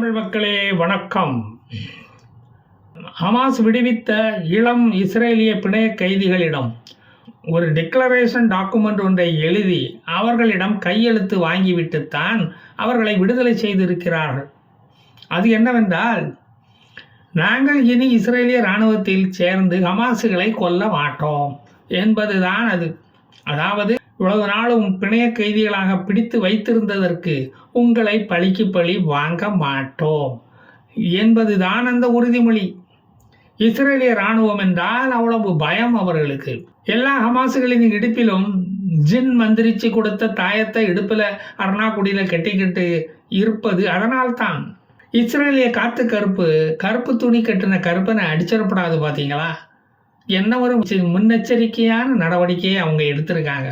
தமிழ் மக்களே வணக்கம். ஹமாஸ் விடுவித்த இளம் இஸ்ரேலிய பிணைய கைதிகளிடம் ஒரு டிக்ளரேஷன் டாக்குமெண்ட் ஒன்றை எழுதி அவர்களிடம் கையெழுத்து வாங்கிவிட்டுத்தான் அவர்களை விடுதலை செய்திருக்கிறார்கள். அது என்னவென்றால் நாங்கள் இனி இஸ்ரேலிய இராணுவத்தில் சேர்ந்து ஹமாஸுகளை கொல்ல மாட்டோம் என்பதுதான் அது. அதாவது இவ்வளவு நாளும் பிணைய கைதிகளாக பிடித்து வைத்திருந்ததற்கு உங்களை பழிக்கு பழி வாங்க மாட்டோம். என்பதுதான் அந்த உறுதிமொழி. இஸ்ரேலிய இராணுவம் என்றால் அவ்வளவு பயம் அவர்களுக்கு. எல்லா ஹமாசுகளின் இடுப்பிலும் ஜின் மந்திரிச்சு கொடுத்த தாயத்தை இடுப்பில் அருணாக்குடியில் கட்டிக்கிட்டு இருப்பது அதனால்தான். இஸ்ரேலிய காத்து கருப்பு கருப்பு துணி கட்டின கருப்பனை அடிச்சிடப்படாது பார்த்தீங்களா என்ன ஒரு முன்னெச்சரிக்கையான நடவடிக்கையை அவங்க எடுத்திருக்காங்க.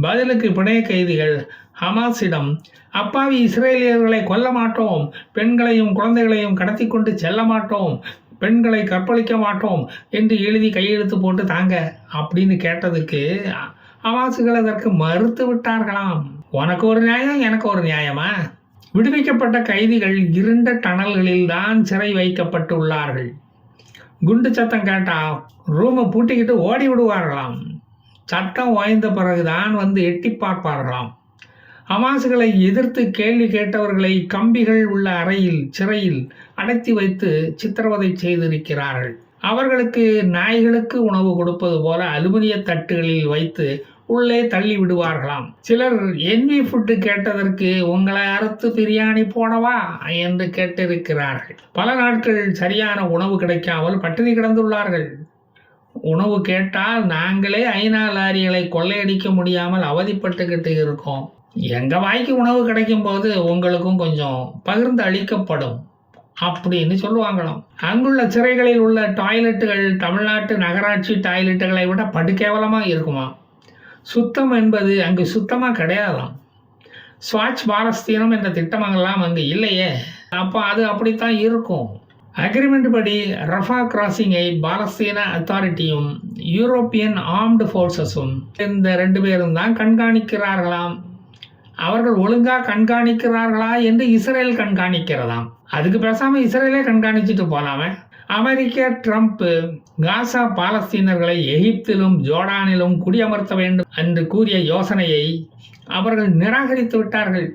பதிலுக்கு பிணைய கைதிகள் ஹமாஸிடம் அப்பாவி இஸ்ரேலியர்களை கொல்ல மாட்டோம். பெண்களையும் குழந்தைகளையும் கடத்தி கொண்டு செல்ல மாட்டோம். பெண்களை கற்பழிக்க மாட்டோம். என்று எழுதி கையெழுத்து போட்டு தாங்க அப்படின்னு கேட்டதுக்கு ஹமாசுகள் அதற்கு மறுத்து விட்டார்களாம். உனக்கு ஒரு நியாயம் எனக்கு ஒரு நியாயமா? விடுவிக்கப்பட்ட கைதிகள் இருண்ட டனல்களில் தான் சிறை வைக்கப்பட்டுள்ளார்கள். குண்டு சத்தம் கேட்டால் ரூமை பூட்டிக்கிட்டு ஓடி விடுவார்களாம். சட்டம் வாய்ந்த பிறகுதான் வந்து எட்டி பார்ப்பார்களாம். அமாசுகளை எதிர்த்து கேள்வி கேட்டவர்களை கம்பிகள் உள்ள அறையில் சிறையில் அடைத்து வைத்து சித்திரவதை செய்திருக்கிறார்கள். அவர்களுக்கு நாய்களுக்கு உணவு கொடுப்பது போல அலுமினிய தட்டுகளில் வைத்து உள்ளே தள்ளி விடுவார்களாம். சிலர் என்வி ஃபுட்டு கேட்டதற்கு உங்களை அறுத்து பிரியாணி போடவா? என்று கேட்டிருக்கிறார்கள். பல நாட்கள் சரியான உணவு கிடைக்காமல் பட்டினி கிடந்துள்ளார்கள். உணவு கேட்டால் நாங்களே ஐநா லாரிகளை கொள்ளையடிக்க முடியாமல் அவதிப்பட்டுக்கிட்டு இருக்கோம். எங்கள் வாய்க்கு உணவு கிடைக்கும் போது உங்களுக்கும் கொஞ்சம் பகிர்ந்து அளிக்கப்படும் அப்படின்னு சொல்லுவாங்களாம். அங்குள்ள சிறைகளில் உள்ள டாய்லெட்டுகள் தமிழ்நாட்டு நகராட்சி டாய்லெட்டுகளை விட படுகேவலமாக இருக்குமா? சுத்தம் என்பது அங்கு சுத்தமாக கிடையாதாம். ஸ்வாச் பாரஸ்தீனம் என்ற திட்டமெல்லாம் அங்கு இல்லையே. அப்போ அது அப்படித்தான் இருக்கும். அக்ரிமெண்ட் படி ரஃபா கிராசிங்கை பாலஸ்தீன அத்தாரிட்டியும் யூரோப்பியன் ஆர்ம்டு ஃபோர்ஸஸும் இந்த ரெண்டு பேரும் தான் கண்காணிக்கிறார்களாம். அவர்கள் ஒழுங்காக கண்காணிக்கிறார்களா என்று இஸ்ரேல் கண்காணிக்கிறதாம். அதுக்கு பேசாமல் இஸ்ரேலே கண்காணிச்சுட்டு போகலாமே அமெரிக்க ட்ரம்ப் காசா பாலஸ்தீனர்களை எகிப்திலும் ஜோர்டானிலும் குடியமர்த்த வேண்டும் என்று கூறிய யோசனையை அவர்கள் நிராகரித்து விட்டார்கள்.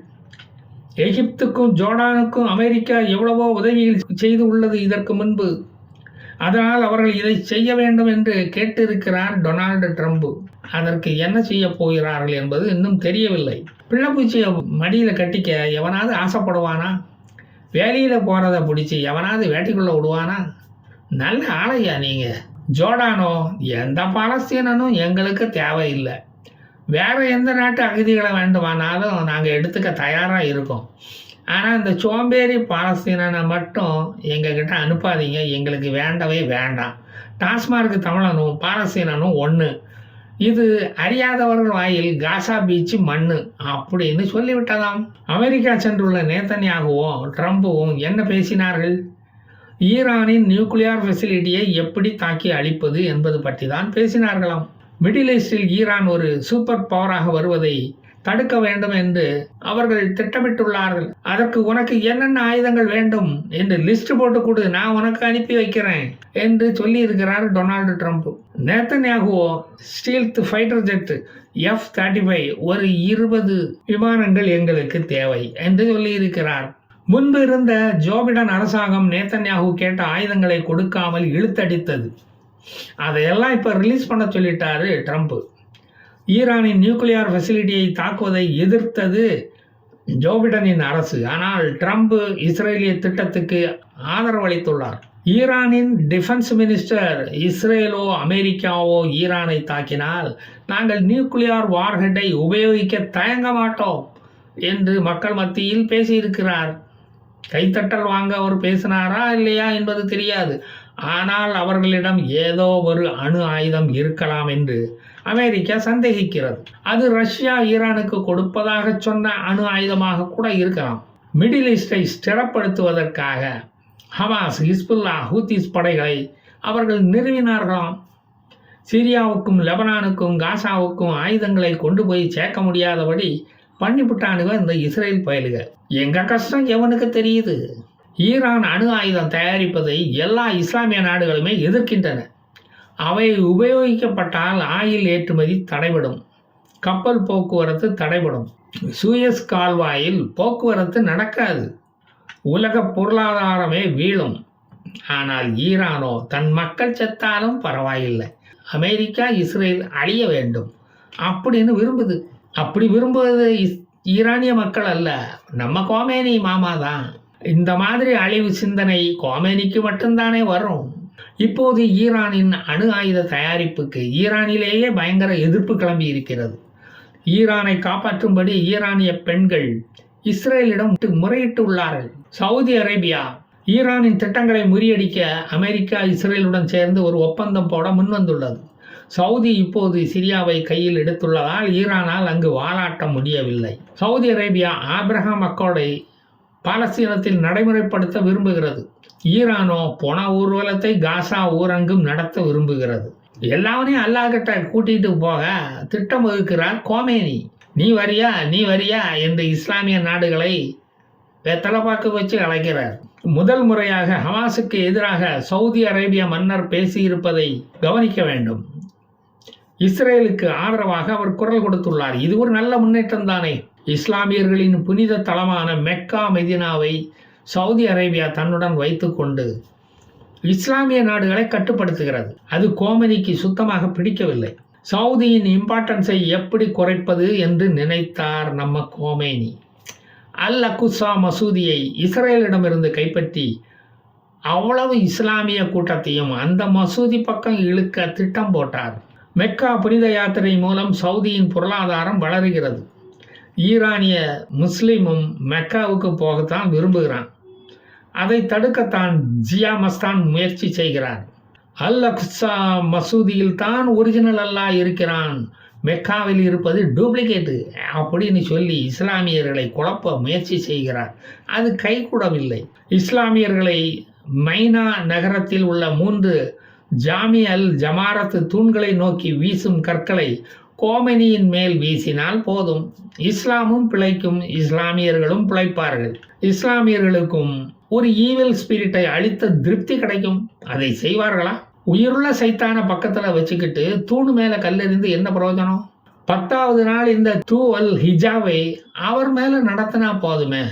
எகிப்துக்கும் ஜோர்டானுக்கும் அமெரிக்கா எவ்வளவோ உதவிகள் செய்து உள்ளது இதற்கு முன்பு. அதனால் அவர்கள் இதை செய்ய வேண்டும் என்று கேட்டிருக்கிறார் டொனால்டு ட்ரம்ப். அதற்கு என்ன செய்ய போகிறார்கள் என்பது இன்னும் தெரியவில்லை. பிள்ளைப்பூச்சியை மடியில் கட்டிக்க எவனாவது ஆசைப்படுவானா? வேலையில் போகிறத பிடிச்சி எவனாவது வேட்டிக்குள்ளே விடுவானா? நல்ல ஆளையா நீங்கள் ஜோர்டானோ எந்த பாலஸ்தீனனும் எங்களுக்கு தேவையில்லை. வேறு எந்த நாட்டு அகதிகளை வேண்டுமானாலும் நாங்கள் எடுத்துக்க தயாராக இருக்கோம். ஆனால் இந்த சோம்பேறி பாலஸ்தீனனை மட்டும் எங்ககிட்ட அனுப்பாதீங்க. எங்களுக்கு வேண்டவே வேண்டாம். டாஸ்மார்க்கு தமிழனும் பாலஸ்தீனனும் ஒன்று இது அறியாதவர்கள் வாயில் காசா பீச்சு மண்ணு அப்படின்னு சொல்லிவிட்டதாம். அமெரிக்கா சென்றுள்ள நேத்தன்யாகுவும் ட்ரம்ப்பும் என்ன பேசினார்கள்? ஈரானின் நியூக்ளியர் ஃபெசிலிட்டியை எப்படி தாக்கி அழிப்பது என்பது பற்றி தான் பேசினார்களாம். மிடில் ஈஸ்டில் ஈரான் ஒரு சூப்பர் பவராக வருவதை தடுக்க வேண்டும் என்று அவர்கள் திட்டமிட்டுள்ளார்கள். அதற்கு உனக்கு என்னென்ன ஆயுதங்கள் வேண்டும் என்று லிஸ்ட் போட்டு கொடு நான் உனக்கு அனுப்பி வைக்கிறேன் என்று சொல்லி இருக்கிறார் Donald Trump. நேத்தன்யாகுவோ stealth fighter jet F thirty five ஒரு இருபது விமானங்கள் எங்களுக்கு தேவை என்று சொல்லி இருக்கிறார் முன்பு இருந்த ஜோபிடன் அரசாங்கம் நேத்தன்யாகு கேட்ட ஆயுதங்களை கொடுக்காமல் இழுத்தடித்தது. அதையெல்லாம் இப்போ ரிலீஸ் பண்ண சொல்லிட்டாரு ட்ரம்ப் ஈரானின் நியூக்ளியார் ஃபெசிலிட்டியை தாக்குவதை எதிர்த்தது ஜோபிடனின் அரசு. ஆனால் ட்ரம்ப் இஸ்ரேலிய திட்டத்துக்கு ஆதரவளித்துள்ளார் ஈரானின் டிஃபென்ஸ் மினிஸ்டர் இஸ்ரேலோ அமெரிக்காவோ ஈரானை தாக்கினால் நாங்கள் நியூக்ளியார் வார்ஹெட்டை உபயோகிக்க தயங்க மாட்டோம் என்று மக்கள் மத்தியில் பேசியிருக்கிறார். கைத்தட்டல் வாங்க அவர் பேசினாரா இல்லையா என்பது தெரியாது. ஆனால் அவர்களிடம் ஏதோ ஒரு அணு ஆயுதம் இருக்கலாம் என்று அமெரிக்கா சந்தேகிக்கிறது. அது ரஷ்யா ஈரானுக்கு கொடுப்பதாக சொன்ன அணு ஆயுதமாக கூட இருக்கலாம். மிடில் ஈஸ்டை ஸ்திரப்படுத்துவதற்காக ஹமாஸ் ஹிஸ்புல்லா ஹூத்திஸ் படைகளை அவர்கள் நிறுவினார்களாம். சிரியாவுக்கும் லெபனானுக்கும் காசாவுக்கும் ஆயுதங்களை கொண்டு போய் சேர்க்க முடியாதபடி பண்ணிவிட்டானுங்க இந்த இஸ்ரேல் பயலுக. எங்கள் கஷ்டம் எவனுக்கு தெரியுது? ஈரான் அணு ஆயுதம் தயாரிப்பதை எல்லா இஸ்லாமிய நாடுகளுமே எதிர்க்கின்றன. அவை உபயோகிக்கப்பட்டால் ஆயில் ஏற்றுமதி தடைபடும். கப்பல் போக்குவரத்து தடைபடும். சூயஸ் கால்வாயில் போக்குவரத்து நடக்காது. உலக பொருளாதாரமே வீழும். ஆனால் ஈரானோ தன் மக்கள் செத்தாலும் பரவாயில்லை. அமெரிக்கா இஸ்ரேல் அழிய வேண்டும். அப்படின்னு விரும்புது. அப்படி விரும்புவது ஈரானிய மக்கள் அல்ல. நம்ம கோமேனி மாமா தான். இந்த மாதிரி அழிவு சிந்தனை கோமேனிக்கு மட்டும்தானே வரும். இப்போது ஈரானின் அணு ஆயுத தயாரிப்புக்கு ஈரானிலேயே பயங்கர எதிர்ப்பு கிளம்பி இருக்கிறது. ஈரானை காப்பாற்றும்படி ஈரானிய பெண்கள் இஸ்ரேலிடம் முறையிட்டு உள்ளார்கள் சவுதி அரேபியா ஈரானின் திட்டங்களை முறியடிக்க அமெரிக்கா இஸ்ரேலுடன் சேர்ந்து ஒரு ஒப்பந்தம் போட முன்வந்துள்ளது. சவுதி இப்போது சிரியாவை கையில் எடுத்துள்ளதால் ஈரானால் அங்கு வாலாட்ட முடியவில்லை. சவுதி அரேபியா ஆப்ரஹாம் அக்கோடை பாலஸ்தீனத்தில் நடைமுறைப்படுத்த விரும்புகிறது. ஈரானோ பொண ஊர்வலத்தை காசா ஊரங்கும் நடத்த விரும்புகிறது. எல்லாவனையும் அல்லாஹ்கிட்ட கூட்டிட்டு போக திட்டம் வகுக்கிறார் கோமேனி. நீ வரியா? நீ வரியா? என்று இஸ்லாமிய நாடுகளை வெத்தலைப்பாக்கு வச்சு அழைக்கிறார். முதல் முறையாக ஹமாஸுக்கு எதிராக சவுதி அரேபிய மன்னர் பேசியிருப்பதை கவனிக்க வேண்டும். இஸ்ரேலுக்கு ஆதரவாக அவர் குரல் கொடுத்துள்ளார். இது ஒரு நல்ல முன்னேற்றம் தானே? இஸ்லாமியர்களின் புனித தலமான மெக்கா மெதினாவை சவுதி அரேபியா தன்னுடன் வைத்துக்கொண்டு இஸ்லாமிய நாடுகளை கட்டுப்படுத்துகிறது. அது கோமதிக்கு சுத்தமாக பிடிக்கவில்லை. சவுதியின் இம்பார்ட்டன்ஸை எப்படி குறைப்பது என்று நினைத்தார் நம்ம கோமேனி. அல் அகுசா மசூதியை இஸ்ரேலிடமிருந்து கைப்பற்றி அவ்வளவு இஸ்லாமிய கூட்டத்தையும் அந்த மசூதி பக்கம் இழுக்க திட்டம் போட்டார். மெக்கா புனித யாத்திரை மூலம் சவுதியின் பொருளாதாரம் வளருகிறது. ஈரானிய முஸ்லீமும் மெக்காவுக்கு போகத்தான் விரும்புகிறான். அதை தடுக்கத்தான் ஜியா மஸ்தான் முயற்சி செய்கிறார். அல் அக்ஸா மசூதியில் தான் ஒரிஜினல் அல்லாஹ் இருக்கிறான். மெக்காவில் இருப்பது டூப்ளிகேட்டு அப்படின்னு சொல்லி இஸ்லாமியர்களை குழப்ப முயற்சி செய்கிறார். அது கைகூடவில்லை. இஸ்லாமியர்களை மைனா நகரத்தில் உள்ள மூன்று ஜாமி அல் ஜமாரத்து தூண்களை நோக்கி வீசும் கற்களை கோமனியின் மேல் வீசினால் போதும். இஸ்லாமும் பிழைக்கும். இஸ்லாமியர்களும் பிழைப்பார்கள். இஸ்லாமியர்களுக்கும் ஒரு ஈவில் ஸ்பிரிட்டை அளித்த திருப்தி கிடைக்கும். அதை செய்வார்களா? உயிருள்ள சைத்தான பக்கத்தில் வச்சுக்கிட்டு தூணு மேலே கல்லெறிந்து என்ன பிரயோஜனம்? பத்தாவது நாள் இந்த தூவல் ஹிஜாவை அவர் மேலே நடத்தினா போதுமே.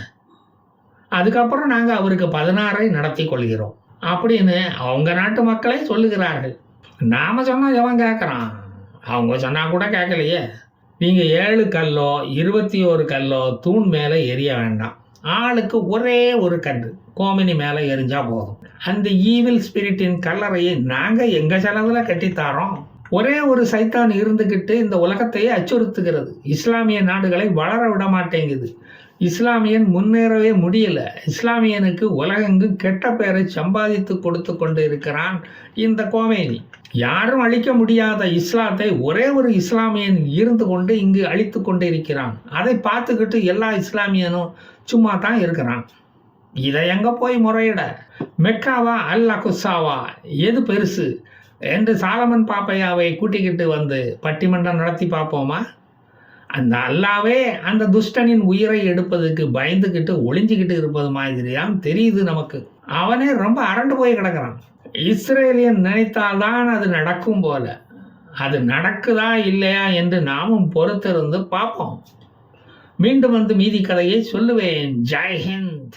அதுக்கப்புறம் நாங்கள் அவருக்கு பதினாறை நடத்தி கொள்கிறோம். அப்படின்னு அவங்க நாட்டு மக்களே சொல்லுகிறார்கள். நாம் சொன்னால் எவன் கேட்குறான் அவங்க சொன்னால் கூட கேட்கலையே. நீங்கள் ஏழு கல்லோ இருபத்தி ஒரு கல்லோ தூண் மேலே எரிய வேண்டாம். ஆளுக்கு ஒரே ஒரு கன்று கோமினி மேலே எரிஞ்சால் போதும். அந்த ஈவில் ஸ்பிரிட்டின் கல்லறையை நாங்கள் எங்கள் செலவில் கட்டித்தாரோம் ஒரே ஒரு சைத்தான் இருந்துக்கிட்டு இந்த உலகத்தையே அச்சுறுத்துகிறது. இஸ்லாமிய நாடுகளை வளர விட மாட்டேங்குது. இஸ்லாமியன் முன்னேறவே முடியல. இஸ்லாமியனுக்கு உலகெங்கும் கெட்ட பெயரை சம்பாதித்து கொடுத்து கொண்டு இருக்கிறான் இந்த கோமேனி. யாரும் அழிக்க முடியாத இஸ்லாத்தை ஒரே ஒரு இஸ்லாமியன் இருந்து கொண்டு இங்கு அழித்து கொண்டு இருக்கிறான் அதை பார்த்துக்கிட்டு எல்லா இஸ்லாமியனும் சும்மா தான் இருக்கிறான். இதை எங்கே போய் முறையிட? மெக்காவா அல் அகுசாவா? எது பெருசு? என்று சாலமன் பாப்பையாவை கூட்டிக்கிட்டு வந்து பட்டிமன்றம் நடத்தி பார்ப்போமா? அந்த அல்லாவே அந்த துஷ்டனின் உயிரை எடுப்பதுக்கு பயந்துக்கிட்டு ஒளிஞ்சுக்கிட்டு இருப்பது மாதிரியாம் தெரியுது நமக்கு. அவனே ரொம்ப அரண்டு போய் கிடக்கிறான். இஸ்ரேலியன் நினைத்தால்தான் அது நடக்கும் போல. அது நடக்குதா இல்லையா என்று நாமும் பொறுத்திருந்து பார்ப்போம். மீண்டும் வந்து மீதி கதையை சொல்லுவேன். ஜெய்ஹிந்த்